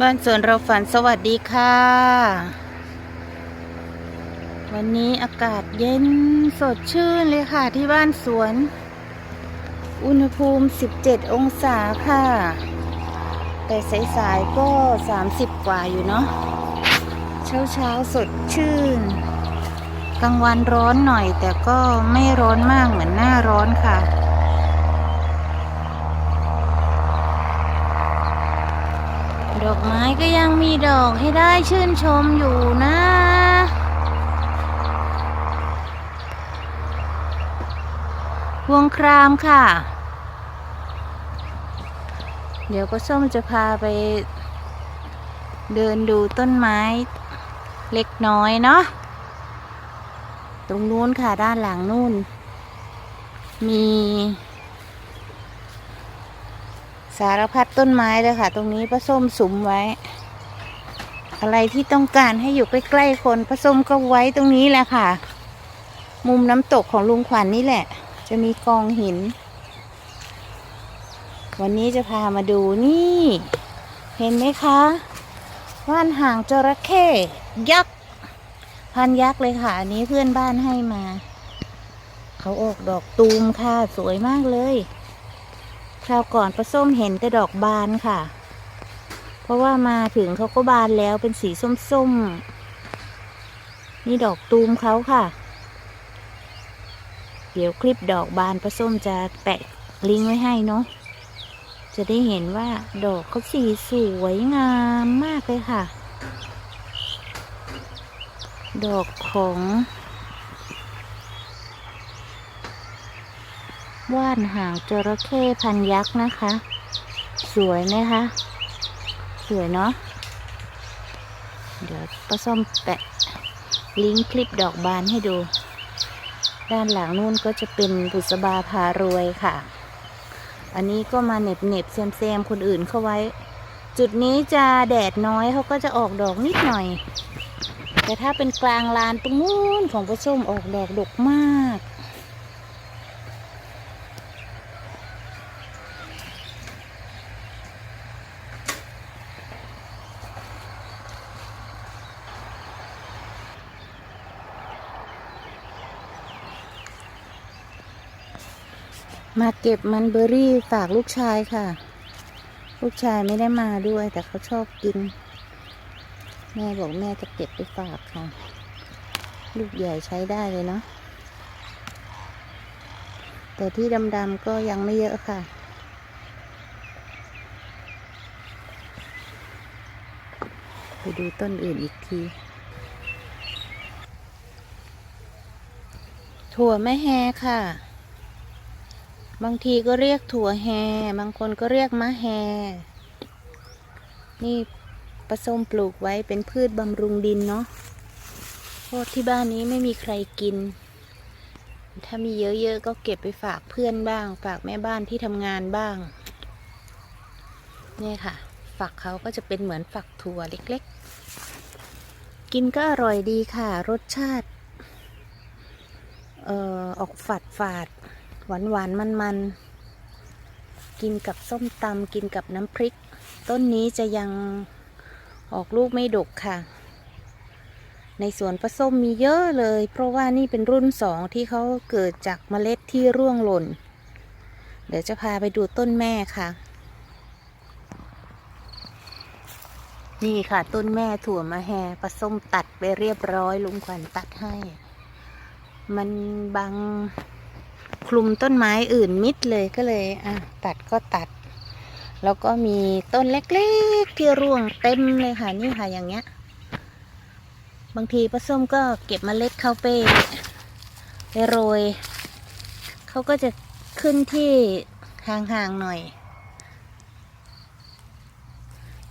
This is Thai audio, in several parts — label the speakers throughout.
Speaker 1: บ้านสวนเราฝันสวัสดีค่ะ วันนี้อากาศเย็นสดชื่นเลยค่ะที่บ้านสวน อุณหภูมิ 17 องศาค่ะ แต่สายๆก็ 30 กว่าอยู่เนาะเช้าเช้าๆสดชื่น กลางวันร้อนหน่อยแต่ก็ไม่ร้อนมากเหมือนหน้าร้อนค่ะ ดอกไม้ก็ยังมีดอกให้ได้ชื่นชมอยู่นะ วงครามค่ะ เดี๋ยวก็ส้มจะพาไป เดินดูต้นไม้เล็กน้อยเนาะ ตรงนู้นค่ะด้านหลังนู่น มี สารพัดต้นไม้เลยค่ะ ตรงนี้ป้าส้มสุมไว้ อะไรที่ต้องการให้อยู่ใกล้ๆคนป้าส้มก็ไว้ตรงนี้แหละค่ะ มุมน้ำตกของลุงขวัญนนี่แหละ จะมีกองหิน วันนี้จะพามาดูนี่ เห็นไหมคะว่านหางจระเข้ยักษ์พันยักษ์เลยค่ะ อันนี้เพื่อนบ้านให้มา เขาออกดอกตูมค่ะ สวยมากเลย คราวก่อนปลาส้มเห็นแต่ดอกบานค่ะ เพราะว่ามาถึงเขาก็บานแล้วเป็นสีส้มๆ นี่ดอกตูมเขาค่ะ เดี๋ยวคลิปดอกบานปลาส้มจะแปะลิงก์ไว้ให้เนาะ จะได้เห็นว่าดอกเขาสีสวยงามมากเลยค่ะ ดอกของ ว่านหางจระเข้พันยักษ์นะคะ สวยไหมคะ สวยเนาะเดี๋ยวป้าส้มแปะลิงก์คลิปดอกบานให้ดู ด้านหลังนู่นก็จะเป็นบุษบาพารวยค่ะ อันนี้ก็มาเหน็บเน็บๆแซมแซมๆคนอื่นเข้าไว้ จุดนี้จะแดดน้อยเขาก็จะออกดอกนิดหน่อย แต่ถ้าเป็นกลางลานตรงนู้นของป้าส้มออกดอกดกมาก มาเก็บมันเบอร์รี่ฝากลูกชายค่ะ ลูกชายไม่ได้มาด้วยแต่เขาชอบกิน แม่บอกแม่จะเก็บไปฝากค่ะ ลูกใหญ่ใช้ได้เลยเนาะแต่ที่ดำๆก็ยังไม่เยอะค่ะ ไปดูต้นอื่นอีกทีถั่วแม่แฮค่ะ บางทีก็เรียกถั่วแฮ บางคนก็เรียกมะแฮ นี่ผสมปลูกไว้เป็นพืชบำรุงดินเนาะเพราะที่บ้านนี้ไม่มีใครกิน ถ้ามีเยอะๆก็เก็บไปฝากเพื่อนบ้าง ฝากแม่บ้านที่ทำงานบ้าง เนี่ยค่ะ ฝักเขาก็จะเป็นเหมือนฝักถั่วเล็กๆ กินก็อร่อยดีค่ะ รสชาติ เอ่อ ออกฝาดฝาดานหวานมันมันกินกับส้มตำกินกับน้ำพริก ต้นนี้จะยังออกลูกไม่ดกค่ะ ในสวนปลาส้มมีเยอะเลย เพราะว่านี่เป็นรุ่นสองที่เขาเกิดจากเมล็ดที่ร่วงหล่น เดี๋ยวจะพาไปดูต้นแม่ค่ะ นี่ค่ะต้นแม่ถั่วมะแฮปลาส้มตัดไปเรียบร้อยลุงขวัญตัดให้ มันบัง ลุมต้นไม้อื่นมิดเลยก็เลยอะตัดก็ตัด แล้วก็มีต้นเล็กๆที่ร่วงเต็มเลยค่ะนี่ค่ะอย่างเงี้ย บางทีป้าส้มก็เก็บเมล็ดเข้าไปไปโรยเขาก็จะขึ้นที่ห่างๆหน่อย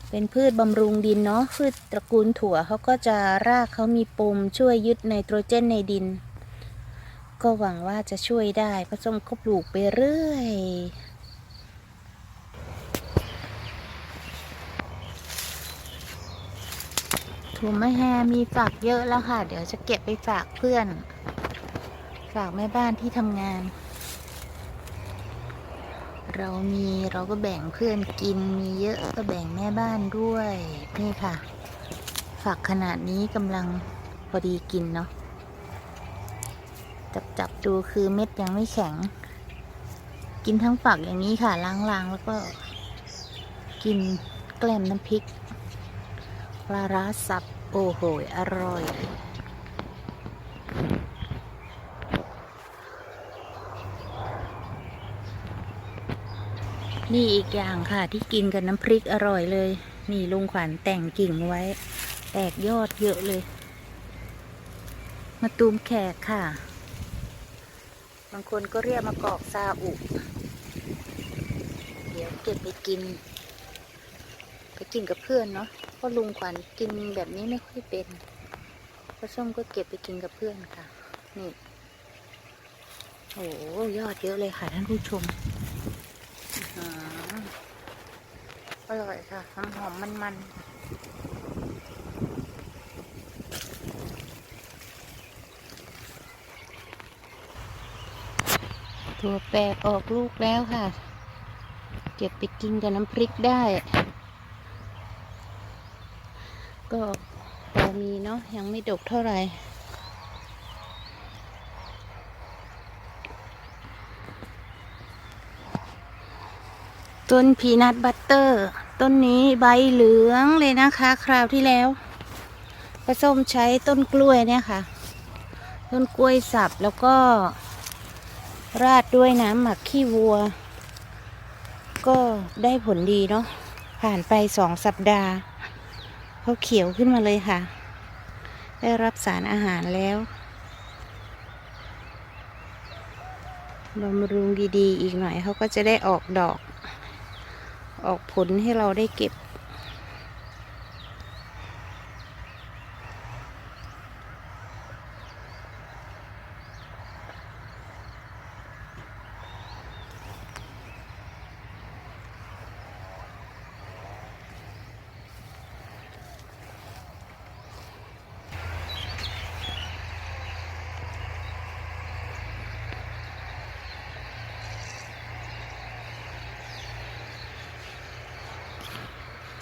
Speaker 1: เป็นพืชบำรุงดินเนาะพืชตระกูลถั่วเขาก็จะรากเขามีปมช่วยยึดไนโตรเจนในดิน ก็หวังว่าจะช่วยได้ป้าส้มก็ปลูกไปเรื่อยถั่วมะแฮมีฝากเยอะแล้วค่ะ เดี๋ยวจะเก็บไปฝากเพื่อน ฝากแม่บ้านที่ทำงาน เรามีเราก็แบ่งเพื่อนกินมีเยอะก็แบ่งแม่บ้านด้วย นี่ค่ะ ฝักขนาดนี้กำลังพอดีกินเนาะ จับจับดูคือเม็ดยังไม่แข็ง กินทั้งฝักอย่างนี้ค่ะล้างๆแล้วก็ กินแกล้มน้ำพริกปลาร้าสับ โอ้โหอร่อยนี่อีกอย่างค่ะที่กินกับน้ำพริกอร่อยเลย นี่ลุงขวัญแต่งกิ่งไว้ แตกยอดเยอะเลย มาตูมแขกค่ะ บางคนก็เรียกมากอกซาอุ เดี๋ยวเก็บไปกิน ไปกินกับเพื่อนเนาะเพราะลุงขวัญกินแบบนี้ไม่ค่อยเป็นเพราะส้มก็เก็บไปกินกับเพื่อนค่ะ นี่ โอ้ยอดเยอะเลยค่ะท่านผู้ชมอืมอร่อยค่ะหอมหอมมันมัน ถั่วแปบออกลูกแล้วค่ะ เก็บไปกินกับน้ำพริกได้ ก็พอมีเนาะยังไม่ดกเท่าไหร่ต้นพีนัทบัตเตอร์ ต้นนี้ใบเหลืองเลยนะคะ คราวที่แล้วผสมใช้ต้นกล้วยเนี่ยค่ะ ต้นกล้วยสับแล้วก็ ราดด้วยน้ำหมักขี้วัว ก็ได้ผลดีเนาะผ่านไปสองสัปดาห์เขาเขียวขึ้นมาเลยค่ะ ได้รับสารอาหารแล้วบำรุงดีๆ อีกหน่อยเขาก็จะได้ออกดอก ออกผลให้เราได้เก็บ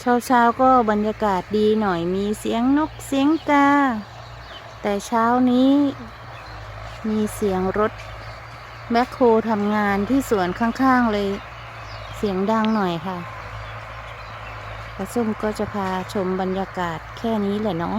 Speaker 1: เช้าเช้าๆก็บรรยากาศดีหน่อยมีเสียงนกเสียงกา แต่เช้านี้มีเสียงรถแบ็คโฮทำงานที่สวนข้างๆเลย เสียงดังหน่อยค่ะกระส้มก็จะพาชมบรรยากาศแค่นี้แหละเนาะ